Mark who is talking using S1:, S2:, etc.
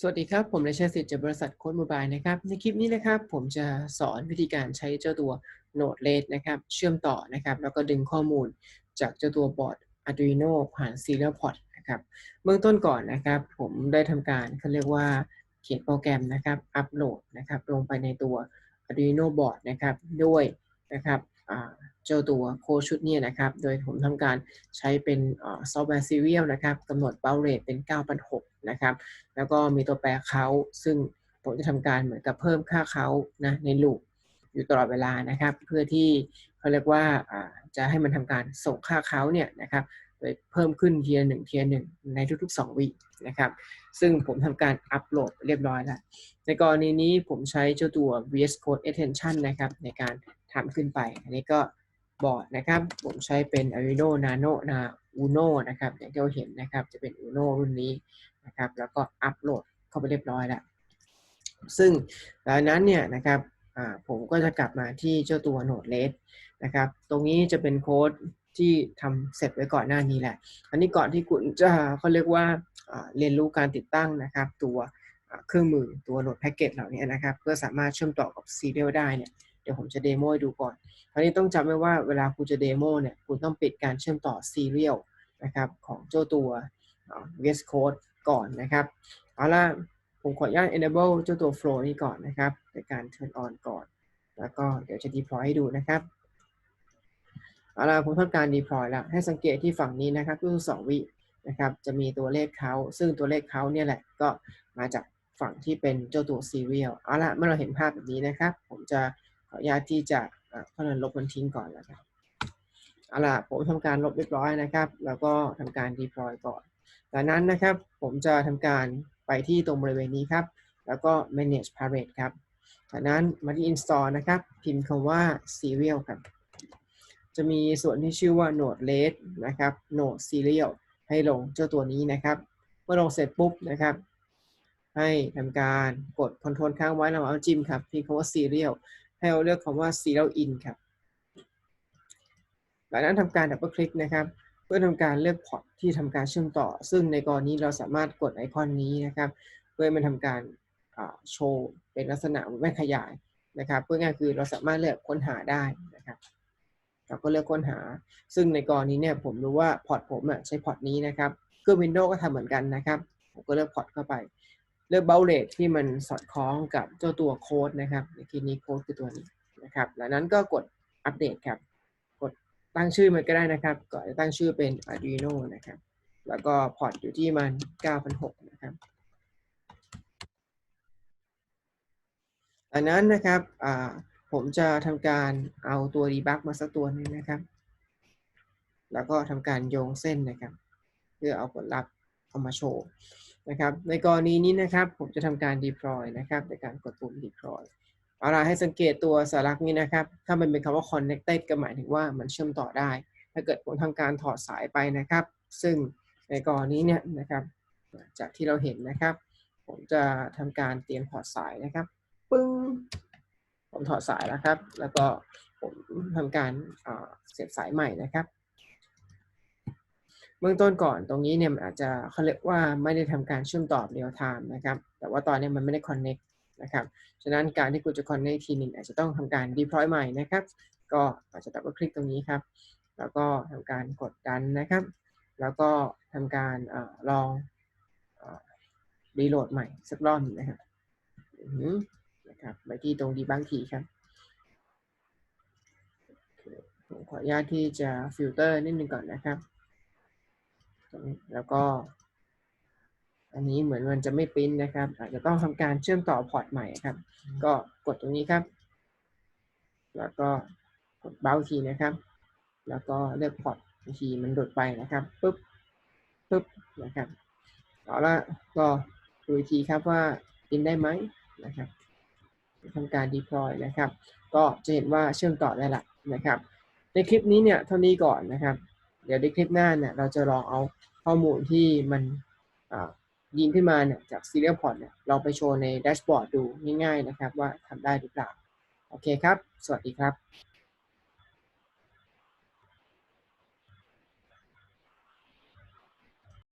S1: สวัสดีครับ ผมนายชัยสิทธิ์จากบริษัทโค้ดโมบายนะครับ ในคลิปนี้นะครับผมจะสอนวิธีการใช้เจ้าตัว Node-RED นะครับ เชื่อมต่อนะครับ แล้วก็ดึงข้อมูลจากเจ้าตัวบอร์ด Arduino ผ่าน Serial Port นะครับเบื้องต้นก่อนนะครับ ผมได้ทำการเขาเรียกว่าเขียนโปรแกรมนะครับ อัปโหลดนะครับ ลงไปในตัว Arduino board นะครับ ด้วยนะครับ เจ้าตัวโค้ชุดนี้นะครับ โดยผมทำการใช้เป็นซอฟต์แวร์ซีเรียลนะครับกำหนดเบลเรทเป็น 9,600 นะครับ แล้วก็มีตัวแปรเขาซึ่งผมจะทำการเหมือนกับเพิ่มค่าเขานะในลูปอยู่ตลอดเวลานะครับ เพื่อที่เขาเรียกว่าจะให้มันทำการส่งค่าเขาเนี่ยนะครับโดยเพิ่มขึ้นเทียร์หนึ่งเทียร์หนึ่งในทุก ๆ 2 วินะครับ ซึ่งผมทำการอัปโหลดเรียบร้อยแล้ว ในกรณีนี้ผมใช้เจ้าตัว VS Code Extension นะครับ ในการ ทำขึ้นไป อันนี้ก็บอร์ดนะครับ ผมใช้เป็น Arduino Nano Na Uno นะครับ อย่างที่เราเห็นนะครับ จะเป็น Uno รุ่นนี้นะครับ แล้วก็อัปโหลดเข้าไปเรียบร้อยแล้ว ซึ่งหลังนั้นเนี่ยนะครับผมก็จะกลับมาที่เจ้าตัว Node-RED นะครับ ตรงนี้จะเป็นโค้ดที่ทำเสร็จไว้ก่อนหน้านี้แหละ อันนี้ก่อนที่คุณจะเขาเรียกว่าเรียนรู้การติดตั้งนะครับ ตัวเครื่องมือตัวโหลดแพ็กเกจเหล่านี้นะครับ เพื่อสามารถเชื่อมต่อกับ Serial ได้เนี่ย ดี๋ยวผมจะเดโมให้ดูก่อนคราวนี้ต้องจำไว้ว่าเวลาคุณจะเดโมเนี่ยคุณต้องปิดการเชื่อมต่อ Serial นะครับของเจ้าตัว VS Code ก่อนนะครับเอาล่ะผมขออนุญาต enable เจ้าตัว flow นี้ก่อนนะครับในการ turn on ก่อน แล้วก็เดี๋ยวจะ deploy ให้ดูนะครับเอาล่ะผมทำการ deploy แล้ว ให้สังเกตที่ฝั่งนี้นะครับก็คือ2วินะครับ จะมีตัวเลขเขาซึ่งตัวเลขเขาเนี่ยแหละก็มาจากฝั่งที่เป็นเจ้าตัว serial เอาล่ะเมื่อเราเห็นภาพแบบนี้นะครับ ผมจะ ขออนุญาตที่จะก็เลยลบมันทิ้งก่อนแล้วครับเอาล่ะผมทำการลบเรียบร้อยนะครับ แล้วก็ทำการ deploy ก่อนจากนั้นนะครับผมจะทำการไปที่ตรงบริเวณนี้ครับ แล้วก็ manage parent ครับจากนั้นมาที่ install นะครับ พิมพ์คำว่า serial ครับ จะมีส่วนที่ชื่อว่า node red นะครับ node serial ให้ลงเจ้าตัวนี้นะครับ เมื่อลงเสร็จปุ๊บนะครับ ให้ทำการกด control ค้างไว้แล้วเอาจิ้มครับพิมพ์คำว่า serial ให้เราเลือกคำว่า serial in ครับ หลังนั้นทำการดับเบิลคลิกนะครับ เพื่อทำการเลือกพอร์ตที่ทำการเชื่อมต่อ ซึ่งในกรณีเราสามารถกดไอคอนนี้นะครับ เพื่อมันทำการโชว์เป็นลักษณะแว่นขยายนะครับ เพื่อง่ายคือเราสามารถเลือกค้นหาได้นะครับเราก็เลือกค้นหา ซึ่งในกรณีเนี่ยผมรู้ว่าพอร์ตผมใช้พอร์ตนี้นะครับ เครื่อง Windows ก็ทำเหมือนกันนะครับ ผมก็เลือกพอร์ตเข้าไป เลือกเบลเลตที่มันสอดคล้องกับเจ้าตัวโค้ดนะครับในที่นี้โค้ดคือตัวนี้นะครับหลังนั้นก็กดอัปเดตครับ กดตั้งชื่อมันก็ได้นะครับ ก็จะตั้งชื่อเป็น Arduino นะครับ แล้วก็พอร์ตอยู่ที่มัน9,600นะครับดังนั้นนะครับผมจะทำการเอาตัว debug มาสักตัวนึงนะครับ แล้วก็ทำการโยงเส้นนะครับ เพื่อเอาผลลัพธ์เอามาโชว์ นะครับ ในกรณีนี้นะครับ ผมจะทำการ deploy นะครับในการกดปุ่ม deploy เอาล่ะให้สังเกตตัวสารักนี้นะครับ ถ้ามันเป็นคำว่า connected ก็หมายถึงว่ามันเชื่อมต่อได้ ถ้าเกิดผมทำการถอดสายไปนะครับ ซึ่งในกรณีเนี่ยนะครับ จากที่เราเห็นนะครับ ผมจะทำการเตรียมถอดสายนะครับ ปึ้ง ผมถอดสายแล้วครับ แล้วก็ผมทำการเสียบสายใหม่นะครับ เบื้องต้นก่อนตรงนี้เนี่ยมันอาจจะเขาเรียกว่าไม่ได้ทำการเชื่อมต่อเรียลไทม์นะครับ แต่ว่าตอนนี้มันไม่ได้ connect นะครับ ฉะนั้นการที่คุณจะ connect ทีหนึ่งอาจจะต้องทำการ deploy ใหม่นะครับ ก็อาจจะดับเบิลคลิกตรงนี้ครับ แล้วก็ทำการกดดันนะครับ แล้วก็ทำการอลองรีโหลดใหม่สักรอบนะครับนะครับไปที่ตรง debug ทีครับผมขออนุญาตที่จะฟิลเตอร์นิดนึงก่อนนะครับ แล้วก็ อันนี้เหมือนมันจะไม่ปริ้นนะครับ อาจจะต้องทำการเชื่อมต่อพอร์ตใหม่ครับ ก็กดตรงนี้ครับ แล้วก็กดเบาทีนะครับ แล้วก็เลือกพอร์ตทีมันหลุดไปนะครับปุ๊บปุ๊บนะครับเอาละก็ดูทีครับว่าปริ้นได้ไหมนะครับทำการ deploy นะครับ ก็จะเห็นว่าเชื่อมต่อได้ละนะครับ ในคลิปนี้เนี่ยเท่านี้ก่อนนะครับ เดี๋ยวในคลิปหน้าเนี่ยเราจะลองเอาข้อมูลที่มันยิงขึ้นมาเนี่ยจาก Serial Port เนี่ยลองไปโชว์ในแดชบอร์ดดูง่ายๆนะครับว่าทำได้หรือเปล่า โอเคครับ สวัสดีครับ